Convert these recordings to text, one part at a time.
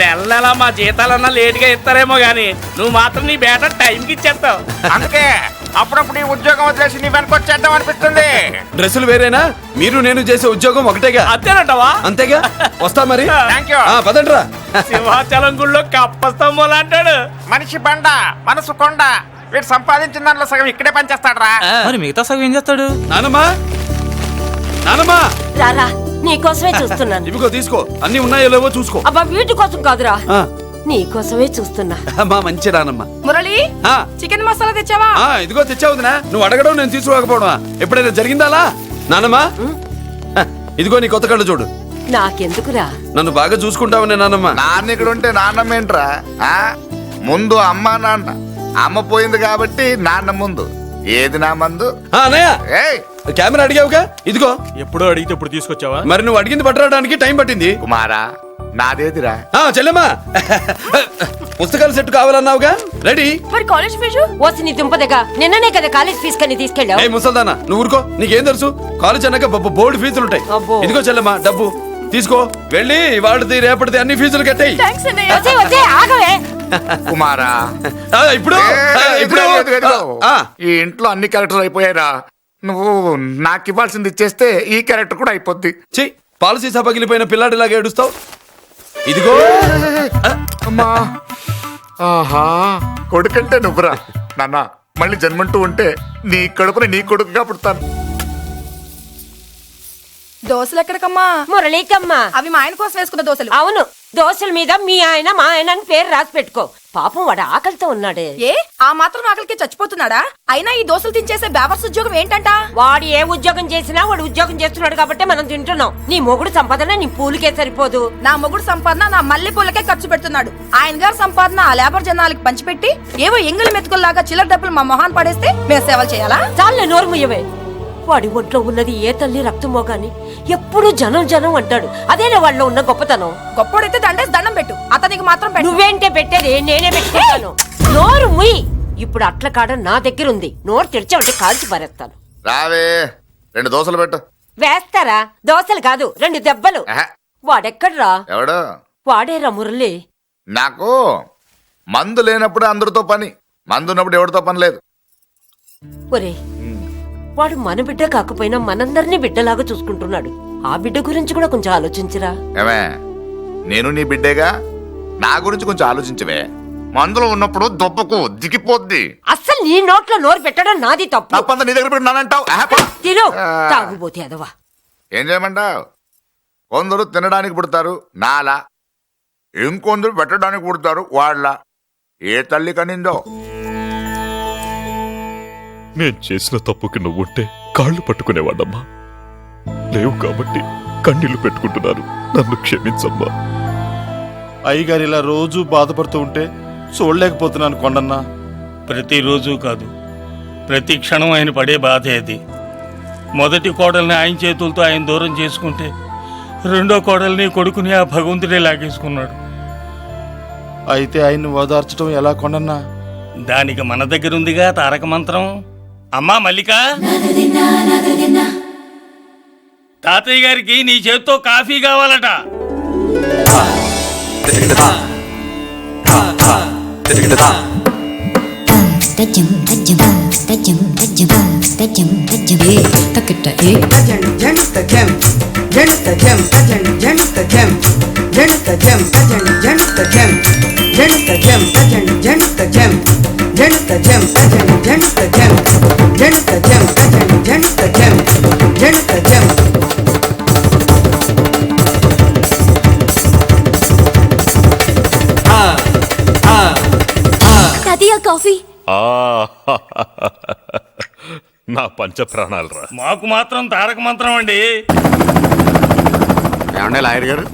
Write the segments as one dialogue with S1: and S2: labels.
S1: నెల నెల మా జీతాలన్నా లేట్గా ఇస్తారేమో గానీ నువ్వు మాత్రం నీ బేట టైంకి ఇచ్చేస్తావు.
S2: అందుకే అప్పుడప్పుడు ఈ ఉద్యోగం వదిలేసి నీ వెనక వచ్చేద్దాం అనిపిస్తుంది.
S3: డ్రెస్సులు వేరేనా? మీరు నేను చేసే ఉద్యోగం ఒకటేగా?
S1: అంతేనంటావా?
S3: అంతేగా? వస్తా మరి.
S2: థ్యాంక్ యూ
S3: ఆ, పదండ్రా.
S1: సింహాచలం గుళ్ళో కప్పస్తంభం అంటాడు.
S2: మనిషి బండ మనసు కొండ వీడు సంపాదించిన దాంట్లో సగం ఇక్కడే పనిచేస్తాడరా.
S4: మరి మిగతా సగం ఏం చేస్తాడు?
S3: నానమ్మా? నానమ్మా?
S5: రారా. నీకోసమే చూస్తున్నాను
S3: ఇవిగో తీసుకో. అన్ని ఉన్నాయో లేవో చూసుకో.
S5: అబ్బా వీటి కోసం కాదురా.
S3: ఆ,
S5: నీకోసమే చూస్తున్నా.
S3: మా మంచి నానమ్మ.
S6: మురళి
S3: ఆ,
S6: చికెన్ మసాలా తెచ్చావా?
S3: ఆ, ఇదిగో తెచ్చావుదినా నువ్వు అడగడం నేను తీసుకోకపోవడమా ఎప్పుడైనా జరిగిందాలా? నానమ్మా? హ, ఇదిగో నీ కొత్త కళ్ళు చూడు.
S5: నాకెందుకురా?
S3: నన్ను బాగా చూసుకుంటావనే నానమ్మ.
S7: నాన్న ఇక్కడ ఉంటే నాన్నమ్మ ఏంట్రా? ఆ? ముందు అమ్మ నాన్న. అమ్మ పోయింది కాబట్టి నాన్న ముందు. ఏది నా మందు?
S3: ఆ, అన్నయ్య.
S7: ఏయ్!
S3: కెమెరా అడిగావుగా? ఇదిగో.
S4: ఎప్పుడో అడిగితే ఇప్పుడు తీసుకొచ్చావా?
S3: మరి నువ్వు అడిగింది పట్టడానికి టైం పట్టింది.
S7: కుమారా నాదేదిరా?
S3: ఆ చెల్లెమ్మా. పుస్తకాల సెట్ కావాలన్నావుగా? రెడీ.
S6: మరి కాలేజ్ ఫీజు?
S5: ఓసి నీ దుంపదగా. నిన్ననే కదా కాలేజ్ ఫీజు కని
S3: ఏ
S5: తీసుకెళ్ళావు
S3: ముసల్దానా నువ్వు ఊరుకో. నీకేం తెలుసు? కాలేజ్ అన్నాక బొబ్బ బోర్డు ఫీజులు ఉంటాయి
S5: అబ్బో.
S3: ఇదిగో చెల్లెమ్మా డబ్బు. తీసుకో. వెళ్ళి వాళ్ళది రేపటిది అన్ని ఫీజులు కట్టాయి.
S6: థ్యాంక్స్ అన్నయ్య.
S5: వచ్చే వచ్చే ఆగవే.
S7: కుమారా.
S3: ఇప్పుడు?
S7: ఏ,
S3: ఇప్పుడు. ఆ,
S7: ఈ ఇంట్లో అన్ని క్యారెక్టర్లు అయిపోయారా నువ్వు నాకు ఇవ్వాల్సింది ఇచ్చేస్తే ఈ క్యారెక్టర్ కూడా అయిపోద్ది.
S3: ఛీ, పాలసీ పగిలిపోయిన పిల్లాడిలాగా ఏడుస్తావు. ఇదిగో.
S7: అమ్మా. ఆహా కొడుకంటే నువ్వురా. నాన్న మళ్ళీ జన్మంటూ ఉంటే నీ కడుపుని నీ కొడుకుగా పుడతాను.
S6: దోశలు ఎక్కడికమ్మా
S5: మురళీకమ్మ.
S6: అవి మా ఆయన కోసం వేసుకున్న దోశలు.
S5: అవును దోశల మీద మీ ఆయన మా ఆయన అని పేరు రాసి పెట్టుకో. పాపం వాడు ఆకలితో ఉన్నాడే.
S6: ఏ? ఆ మాత్రం ఆకలికి చచ్చిపోతున్నాడా? అయినా ఈ దోశలు తినేసే బేవర్స్ ఉద్యోగం ఏంటంట?
S5: వాడు ఏ ఉద్యోగం చేసినా వాడు ఉద్యోగం చేస్తున్నాడు కాబట్టి మనం తింటున్నాం. నీ మొగుడు సంపాదన నీ పూలికే సరిపోదు.
S6: నా మొగుడు సంపాదన నా మల్లె పూలకే ఖర్చు పెడుతున్నాడు. ఆయన గారి సంపాదన ఆ లేబర్ జనాలకి పంచిపెట్టి ఏవో ఎంగిలి మెతుకుల్లాగా చిల్లర డబ్బులు మా మొహాన్ పడేస్తే మేము సేవలు చేయాలా?
S5: చాలే నోరు ముయ్యవే. వాడి ఒంట్లో ఉన్నది ఏ తల్లి రక్తమో గాని ఎప్పుడూ జనం జనం అంటాడు. అదేనా వాళ్ళలో ఉన్న గొప్పతనం.
S6: గొప్పోడైతే దండేసి దండం పెట్టు. అతనికి మాత్రం పెట్టు.
S5: నువ్వేంటే పెట్టేది? నేనే పెట్టుకుంటాను. నోరు ముయ్యి ఇప్పుడు అట్ల కాడ నా దగ్గర ఉంది నోరు తెరిచావంటే కాల్చి పారేస్తాను.
S7: రావే రెండు దోశలు పెట్టు.
S5: వేస్తారా? దోశలు కాదు రెండు దెబ్బలు.
S7: ఆహా,
S5: వాడెక్కడ్రా?
S7: ఎవడు?
S5: వాడేరా మురళి.
S7: నాకు మందు లేనప్పుడు అందరితో పని. మందు ఉన్నప్పుడు ఎవరితో పని లేదు.
S5: ఒరే వాడు మన బిడ్డ కాకపోయినా మనందరినీ బిడ్డలాగా చూసుకుంటున్నాడు. ఆ బిడ్డ గురించి కూడా కొంచెం ఆలోచించరా?
S7: ఏమే నేను నీ బిడ్డేగా? నా గురించి కొంచెం ఆలోచించవే. మందులో ఉన్నప్పుడు దొబ్బకు దిగిపోద్ది.
S5: అస్సలు నీ నోట్లో నోరు పెట్టడం నాది తప్పు.
S7: తప్పంతా నీ దగ్గర పెట్టినానంటావు.
S5: తిను. తాగుబోతే అదవా
S7: ఏం చేయమంటావు? కొందరు తినడానికి పుడతారు నాలా. ఇంకొందరు పెట్టడానికి పుడతారు వాళ్ళ. ఏ తల్లి కనిందో?
S8: నేను చేసిన తప్పుకి నువ్వుంటే కాళ్ళు పట్టుకునేవాడమ్మా లేవు కాబట్టి కన్నీళ్ళు పెట్టుకుంటున్నాను నన్ను క్షమించమ్మా.
S9: అయ్యగారు ఇలా రోజు బాధపడుతూ ఉంటే చూడలేకపోతున్నాను కొండన్నా.
S1: ప్రతిరోజు కాదు. ప్రతి క్షణం ఆయన పడే బాధే అది. మొదటి కోడల్ని ఆయన చేతులతో ఆయన దూరం చేసుకుంటే రెండో కోడల్ని కొడుకుని ఆ భగవంతుడే లాగేసుకున్నాడు.
S9: అయితే ఆయన్ని ఓదార్చడం ఎలా కొండన్నా?
S1: దానికి మన దగ్గర ఉందిగా తారక మంత్రం. అమ్మా మల్లిక తాతయ్య గారికి నీ చేత్తో కాఫీ కావాలట
S10: తజ్జం తజ్జం తజ్జం తజ్జం తజ్జం తజ్జం ఏ తకిట ఏ
S11: జంట జం జంట జం అజంట జంట జం జంట జం అజంట జంట జం జంట జంట జంట
S10: తాతయ్య కాఫీ?
S8: ఆ నా పంచ ప్రాణాలరా
S1: మాకు మాత్రం తారక మంత్రం అండి.
S7: ఏమండే లాయర్ గారు?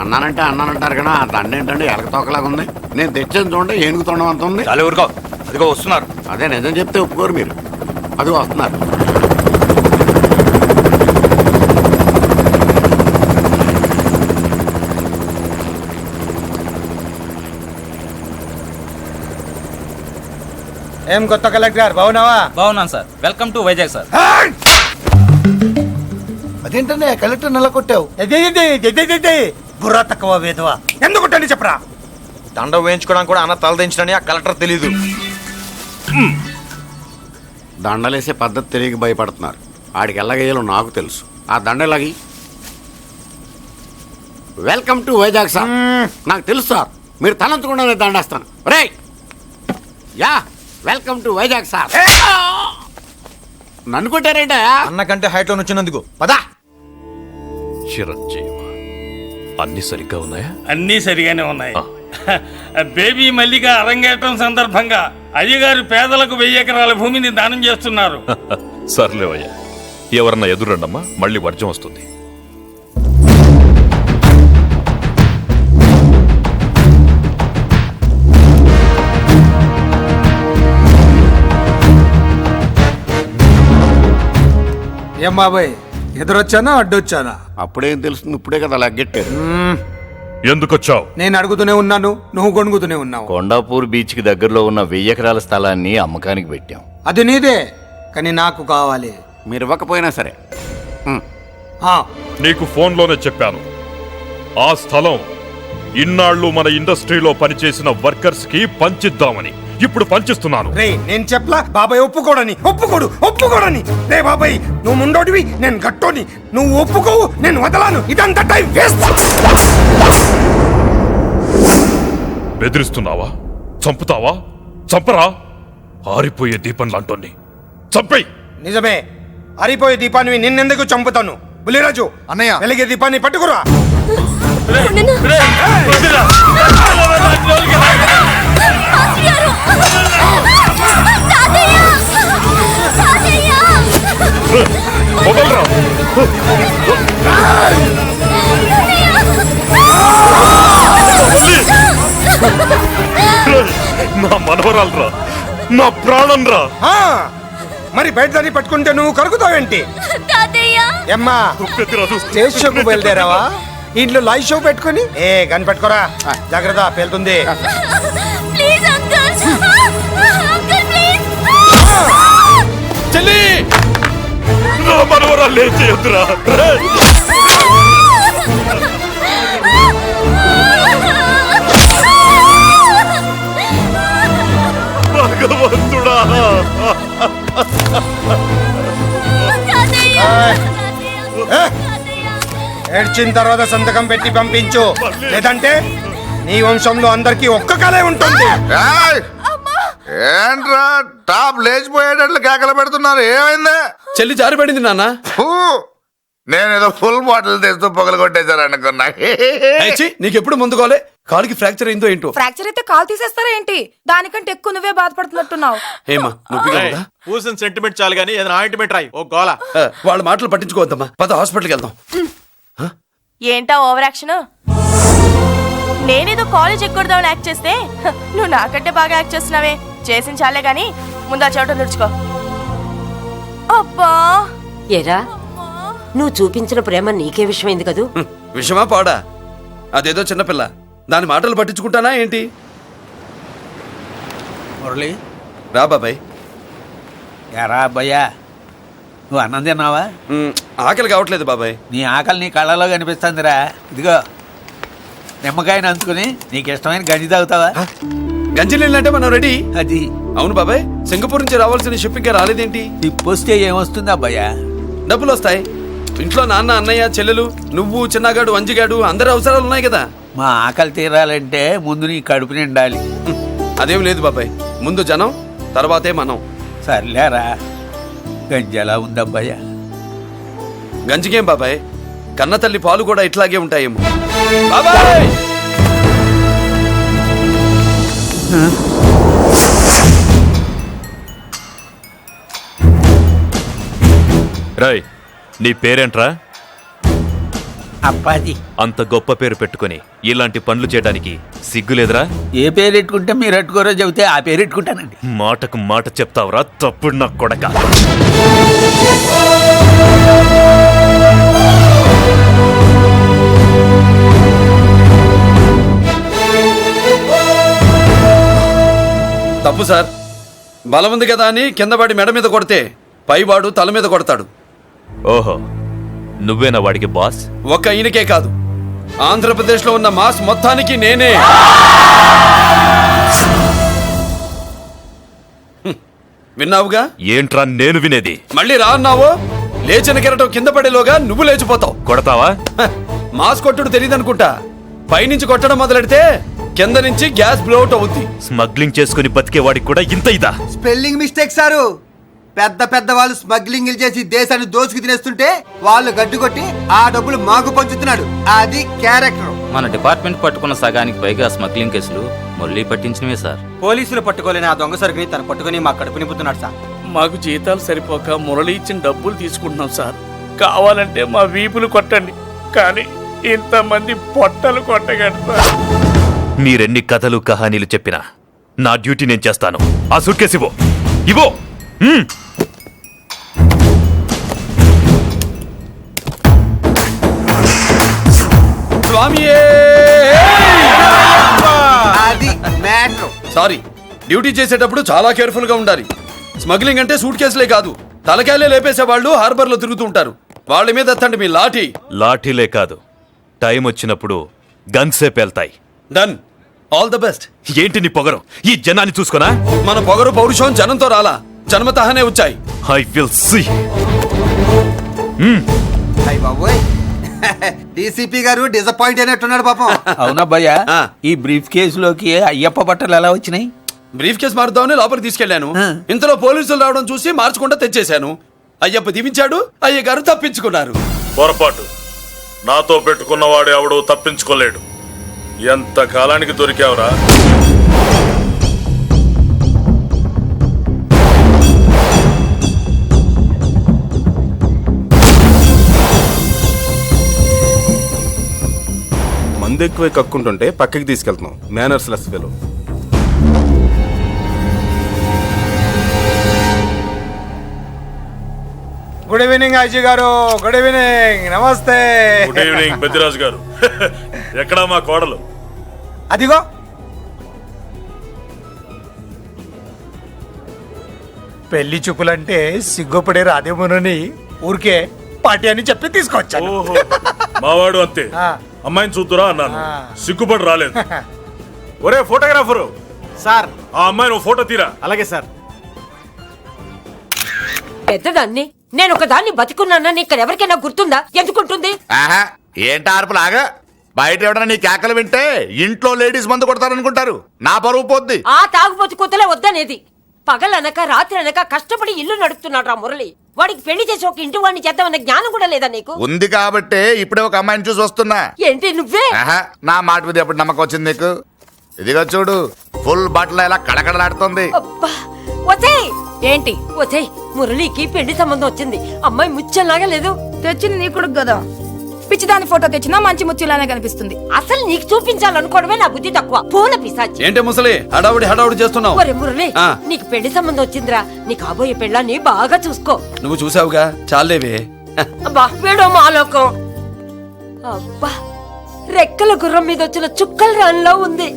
S7: అన్నానంటే అన్నానంటారు కదా ఆ దండ ఏంటంటే ఎలక తోకలాగా ఉంది. నేను తెచ్చాను చూడండి ఏనుగు తొండం అంత ఉంది.
S2: చాలు ఊరుకో. అదిగో వస్తున్నారు.
S7: అదే నిజం చెప్తే ఒప్పుకోరు మీరు. అది వస్తున్నారు.
S4: ఏం కొత్త కలెక్టర్ బాగున్నావా? బాగున్నాను sir. Welcome to Vizag sir.
S9: అదేంటనే collector నెల కొట్టావు
S2: బుర్రా తక్కువ వేదవా ఎందుకుంటండి చెప్పరా?
S4: దండ వేయించుకోవడానికి కూడా అన్న తలదించడని ఆ కలెక్టర్ తెలీదు.
S3: దండలేసే పద్ధతి తెలియక భయపడుతున్నారు. ఆడికి ఎల్లగేయాలో నాకు తెలుసు. ఆ దండలాగి వెల్కమ్ టు వైజాగ్ సార్ నాకు తెలుసు సార్ మీరు తలంచకుండానే దండేస్తాను. రే యా వెల్కమ్ టు వైజాగ్ సార్ నన్ను కొట్టారేంటా
S4: అన్న కంటే హైట్లో వచ్చినందుకు. పదా!
S8: చిరంజీవి అన్ని సరిగ్గా ఉన్నాయా?
S1: అన్నీ సరిగానే ఉన్నాయి. బేబీ మల్లిక అరంగేట్రం సందర్భంగా అయ్యగారు పేదలకు వెయ్యి ఎకరాల భూమిని దానం చేస్తున్నారు.
S8: సర్లేవయ్యా. ఎవరన్నా ఎదురండమ్మా మళ్ళీ వర్జం వస్తుంది.
S2: ఏం బాబాయ్ ఎదురొచ్చానా అడ్డొచ్చానా?
S3: అప్పుడేం తెలుస్తుంది ఇప్పుడే కదా లగ్గెట్టారు
S8: ఎందుకొచ్చావు?
S2: నేను అడుగుతూనే ఉన్నాను నువ్వు గొణుగుతూనే ఉన్నావు.
S12: కొండాపూర్ బీచ్కి దగ్గరలో ఉన్న వెయ్యి ఎకరాల స్థలాన్ని అమ్మకానికి పెట్టాం.
S2: అది నీదే కానీ నాకు కావాలి.
S3: మీరు ఇవ్వకపోయినా సరే.
S2: ఆ,
S8: నీకు ఫోన్లోనే చెప్పాను. ఆ స్థలం ఇన్నాళ్ళు మన ఇండస్ట్రీలో పనిచేసిన వర్కర్స్కి పంచిద్దామని. ఇప్పుడు పంచిస్తున్నాను
S2: రే నేను చెప్పలా బాబాయ్ ఒప్పుకోడని ఒప్పుకోడు ఒప్పుకోడని రే బాబాయ్ నువ్వు ముండోడివి నేను గట్టోని నువ్వు ఒప్పుకోవు నేను వదలాను ఇదంతా టైం వేస్ట్
S8: బెదిరిస్తున్నావా చంపుతావా చంపరా ఆరిపోయే దీపం లాంటోని చంపేయ్
S2: నిజమే అరిపోయే దీపాన్ని నిన్నెందుకు చంపుతాను బులిరాజు
S9: అన్నయ్య
S2: వెలిగే దీపాన్ని పట్టుకురా
S8: రేయ్, నా మనవరాలరా. నా ప్రాణం రా
S2: మరి బయట దాన్ని పట్టుకుంటే నువ్వు కరుగుతావేంటి ఎమ్మా స్టేజ్ షోకు బయలుదేరావా? ఇంట్లో లైవ్ షో పెట్టుకుని? ఏ గని పెట్టుకోరా. జాగ్రత్త పేలుతుంది.
S8: నా మనవరాలు ఏం చేయొద్దురా? రేయ్, భగవంతుడా!
S2: ఏడ్చిన తర్వాత సంతకం పెట్టి పంపించు. లేదంటే నీ వంశంలో అందరికీ ఒక్క కలే ఉంటుంది.
S9: ఏంట్రా టాప్ లేచిపోయేటట్లు కేకలు పెడుతున్నారు ఏమైంది?
S3: చెల్లి జారిపడింది నాన్న.
S9: ఫూ! నేనేదో ఫుల్ బాటిల్ తెస్తూ పొగలు కొట్టేశారు అనుకున్నా.
S3: ఏయ్, నీకు ఎప్పుడు ముందుకోలే కాలుకి ఫ్రాక్చర్ అయిందో ఏంటో?
S6: ఫ్రాక్చర్ అయితే కాల్ తీసేస్తారా ఏంటి? దానికంటే ఎక్కువ నువ్వే బాధపడుతున్నట్టున్నావు.
S3: ఏమా ఉందా
S4: పూసిన సెంటిమెంట్ చాలు కానీ ఏదైనా ఆయింట్మెంట్ రాయి ఓ గోల.
S3: వాళ్ళ మాటలు పట్టించుకోవద్దమ్మా. పద హాస్పిటల్కి వెళ్దాం.
S6: ఏంటా ఓవర్ యాక్షన్ నేనేదో కాలేజ్ ఎక్కడదామని యాక్ట్ చేస్తే నువ్వు నాకంటే బాగా యాక్ట్ చేస్తున్నావే. చేసిన చాలే గాని ముందు ఆ చోట తుడుచుకో. అబ్బా!
S5: ఎరా నువ్వు చూపించిన ప్రేమ నీకే విషయమైంది కదూ?
S3: విషమా పాడా? అదేదో చిన్నపిల్ల దాని మాటలు పట్టించుకుంటానా ఏంటి?
S2: మురళి.
S3: రా బాబాయ్.
S2: ఎరా అబ్బయ్యా? నువ్వు అన్నం తిన్నావా?
S3: ఆకలి కావట్లేదు బాబాయ్.
S2: నీ ఆకలి నీ కళ్ళలో కనిపిస్తుందిరా. ఇదిగో నిమ్మకాయని అంచుకుని నీకు ఇష్టమైన గంజి తాగుతావా?
S3: గంజి నీళ్ళంటే మనం రెడీ?
S2: అది.
S3: అవును బాబాయ్ సింగపూర్ నుంచి రావాల్సిన షిప్పింగ్ రాలేదేంటి?
S2: తిప్పొస్తే ఏమొస్తుంది అబ్బయ్యా?
S3: డబ్బులు వస్తాయి ఇంట్లో నాన్న అన్నయ్య చెల్లెలు నువ్వు చిన్నగాడు అంజిగాడు అందరి అవసరాలు ఉన్నాయి కదా.
S2: మా ఆకలి తీరాలంటే ముందు నీ కడుపు నిండాలి.
S3: అదేం లేదు బాబాయ్. ముందు జనం తర్వాతే మనం.
S2: సర్లేరా గంజి ఎలా
S3: గంజికేం బాబాయ్ కన్న తల్లి పాలు కూడా ఇట్లాగే ఉంటాయేమో. బాబాయ్!
S8: రాయ్ నీ పేరేంట్రా?
S2: అప్పాజీ.
S8: అంత గొప్ప పేరు పెట్టుకొని ఇలాంటి పనులు చేయడానికి సిగ్గులేదురా
S2: ఏ పేరు ఎట్టుకుంటే మీరు ఎట్టుకోరో చెబితే ఆ పేరు ఎట్టుకుంటానండి.
S8: మాటకు మాట చెప్తావురా తప్పుడు నా కొడక.
S3: తప్పు సార్. బలం ఉంది కదా అని కింద పడి మెడ మీద కొడితే పైవాడు తల మీద కొడతాడు.
S8: ఓహో నువ్వేనా వాడికి బాస్?
S3: ఒక ఈయనకే కాదు. ఆంధ్రప్రదేశ్లో ఉన్న మాస్ మొత్తానికి నేనే. విన్నావుగా?
S8: ఏంట్రా నేను వినేది?
S3: మళ్ళీ రా అన్నావు? లేచిన కెరటం కింద పడేలోగా నువ్వు లేచిపోతావు.
S8: కొడతావా?
S3: మాస్ కొట్టుడు తెలియదనుకుంటా. పైనుంచి కొట్టడం మొదలెడితే కింద నుంచి గ్యాస్ బ్లౌట్ అవుద్ది.
S8: స్మగ్లింగ్ చేసుకుని బతికే వాడికి కూడా ఇంత ఇదా?
S11: Spelling mistake sir. పెద్ద పెద్ద వాళ్ళు స్మగ్లింగ్ చేసి దేశాన్ని దోచుకు తినేస్తుంటే వాళ్ళు గడ్డు కొట్టి ఆ డబ్బులు మాకు పంచుతున్నాడు. అది క్యారెక్టర్.
S13: మన డిపార్ట్మెంట్ పట్టుకున్న సగానికి పైగా స్మగ్లింగ్ కేసులు మురళీ పట్టించినవే సార్.
S11: పోలీసులు పట్టుకోలేని ఆ దొంగ సరుకుని తను పట్టుకుని మా కడుపు నింపుతున్నాడు సార్.
S14: మాకు జీతాలు సరిపోక మురళి ఇచ్చిన డబ్బులు తీసుకుంటున్నాం సార్. కావాలంటే మా వీపులు కొట్టండి. కానీ ఇంతమంది పొట్టలు కొట్టగండి సార్.
S8: మీరెన్ని కథలు కహానీలు చెప్పినా నా డ్యూటీ నేను చేస్తాను. ఆ సూట్కేస్ ఇవ్వు. ఇవ్వు.
S3: స్వామియే!
S11: అది మ్యాటర్.
S3: సారీ డ్యూటీ చేసేటప్పుడు చాలా కేర్ఫుల్గా ఉండాలి. స్మగ్లింగ్ అంటే సూట్ కేసులే కాదు. తలకాయలే లేపేసే వాళ్ళు హార్బర్లో తిరుగుతూ ఉంటారు. వాళ్ళ మీద ఎత్తండి మీ లాఠీ.
S8: లాఠీలే కాదు. టైం వచ్చినప్పుడు గన్సే పేల్తాయి.
S3: డన్ ఆల్ ద బెస్ట్
S8: ఏంటి నీ పొగరు? ఈ జనాన్ని చూసుకోనా?
S3: మన పొగరు పౌరుషం జనంతో రాలా. జన్మతహనే వచ్చాయి.
S8: ఐ విల్ సీ
S11: అయ్య బాబోయ్. డీసీపీ గారు డిసప్పాయింట్ అయినట్టున్నాడు పాపం.
S3: అవునబ్బయ్యా
S13: ఈ బ్రీఫ్ కేసులోకి అయ్యప్ప బట్టలు ఎలా వచ్చినాయి?
S3: బ్రీఫ్ కేసు మారుద్దామని లోపలికి తీసుకెళ్ళాను ఇంతలో పోలీసులు రావడం చూసి మార్చకుండా తెచ్చేశాను. అయ్యప్ప దీవించాడు అయ్య గారు తప్పించుకున్నారు.
S8: పొరపాటు. నాతో పెట్టుకున్నవాడు ఎవడు తప్పించుకోలేడు. ఎంత కాలానికి దొరికావురా?
S2: మందు ఎక్కువ కక్కుంటుంటే పక్కకి తీసుకెళ్తున్నాం. Manners less fellow good evening Ajay గారు. గుడ్ ఈవినింగ్ నమస్తే
S8: గుడ్ ఈవినింగ్ పెద్దిరాజు గారు. ఎక్కడా మా కోడలు?
S2: అదిగో. పెళ్ళి చూపులంటే సిగ్గుపడే రాధేమునని ఊరికే పార్టీ అని చెప్పి తీసుకొచ్చాను.
S8: ఓహో మావాడు అంతే.
S2: ఆ.
S8: అమ్మాయిని చూద్దురా అన్నాను.
S2: ఆ.
S8: సిగ్గుపడి రాలేదు. ఒరే ఫోటోగ్రాఫరు.
S2: సార్.
S8: ఆ అమ్మాయిని ఓ ఫోటో తీరా.
S2: అలాగే సార్.
S5: పెద్దదాన్ని నేను ఒక దాన్ని బతికున్నానని ఇక్కడ ఎవరికైనా గుర్తుందా? ఎందుకుంటుంది?
S7: ఆహా ఏంటి ఆర్పులాగా? బయట ఎవడన్నా నీ కేకలు వింటే ఇంట్లో లేడీస్ మందు కొడతారనుకుంటారు. నా పరువు పోద్ది.
S5: ఆ తాగుబోతు కూతలే వద్దనేది. పగలనక రాత్రి అనక కష్టపడి ఇల్లు నడుపుతున్నాడు రా మురళి. వాడికి పెళ్ళి చేసి ఒక ఇంటి వాడిని చేద్దామన్న జ్ఞానం కూడా లేదా నీకు?
S7: ఉంది కాబట్టే ఇప్పుడే ఒక అమ్మాయిని చూసి వస్తున్నా.
S5: ఏంటి నువ్వే?
S7: ఆహా నా మాట మీద ఎప్పుడు నమ్మకం వచ్చింది నీకు? ఇదిగో చూడు ఫుల్ బట్టలు ఇలా కడకడలాడుతుంది
S5: అబ్బా ఏంటి? ఒసేయ్ మురళికి పెళ్ళి సంబంధం వచ్చింది. అమ్మాయి ముచ్చల్లాగా లేదు.
S6: తెచ్చింది నీ కొడుకు కదా. పిచ్చిదాని ఫోటో తెచ్చినా మంచి ముచ్చిలానే కనిపిస్తుంది.
S5: అసలు నీకు చూపించాలనుకోవడమే నా బుద్ధి తక్కువ. పూల పిశాచి.
S3: ఏంటే ముసలి? హడావుడి హడావుడి చేస్తున్నావు.
S5: ఒరే మురళి
S3: ఆ.
S5: నీకు పెళ్ళి సంబంధం వచ్చిందిరా. నీ కాబోయే పెళ్ళాన్ని బాగా చూసుకో.
S3: నువ్వు చూసావుగా? చాలేవే.
S5: అబ్బా వీడో మాలోకం. అబ్బా రెక్కల గుర్రం మీద వచ్చిన చుక్కల రాన్లో ఉంది.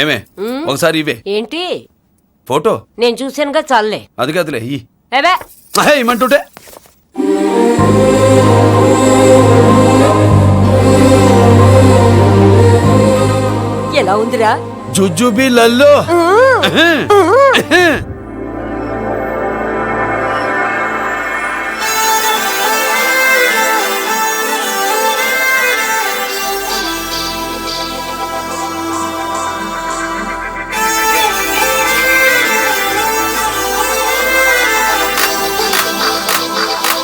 S3: ఏమే? ఒకసారి ఇవే.
S5: ఏంటి?
S3: ఫోటో?
S5: నేను చూశానుగా చాలే.
S3: అది కాదులే ఈ.
S5: ఏవే?
S3: ఇమ్మంటుంటే
S5: ఎలా ఉందిరా?
S3: జుజుబి లల్లో.